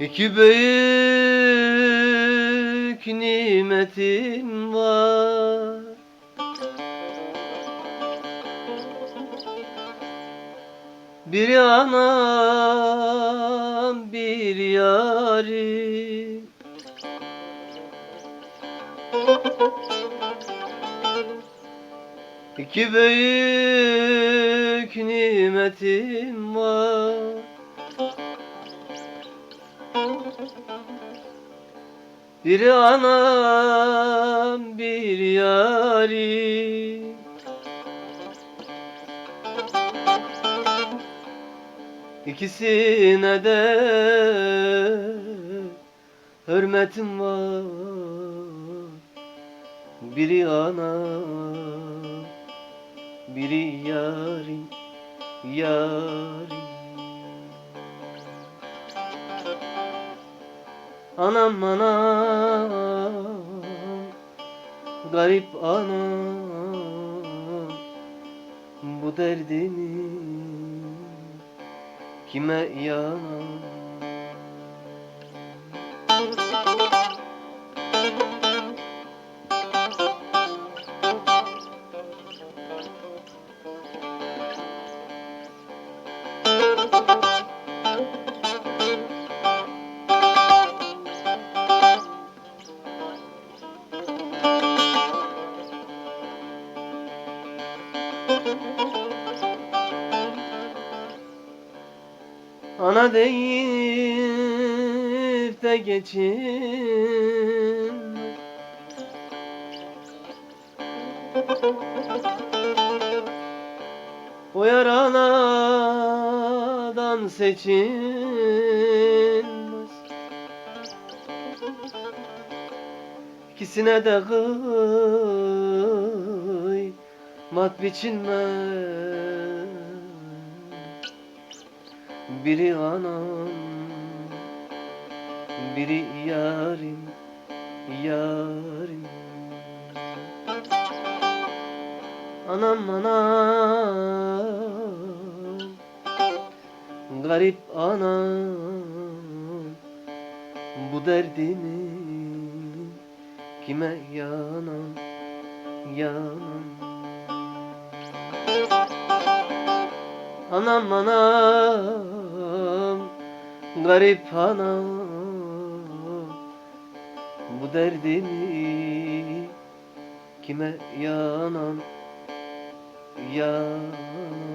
İki büyük nimetim var. Biri anam, bir yarim İki büyük nimetim Biri anam bir yarim İkisine de hürmetim var. Biri anam biri yarim yarim Anam anam. Garip anam. Bu derdimi Kime yanam Ana deyip de geçin. O yar anadan seçilmez İkisine de kıymat biçilmez. Biri anam Biri yarim Yarim. Anam anam. Garip anam. Bu derdimi Kime yanam Yanam Anam anam Garip anam. Bu derdimi Kime yanam Yanam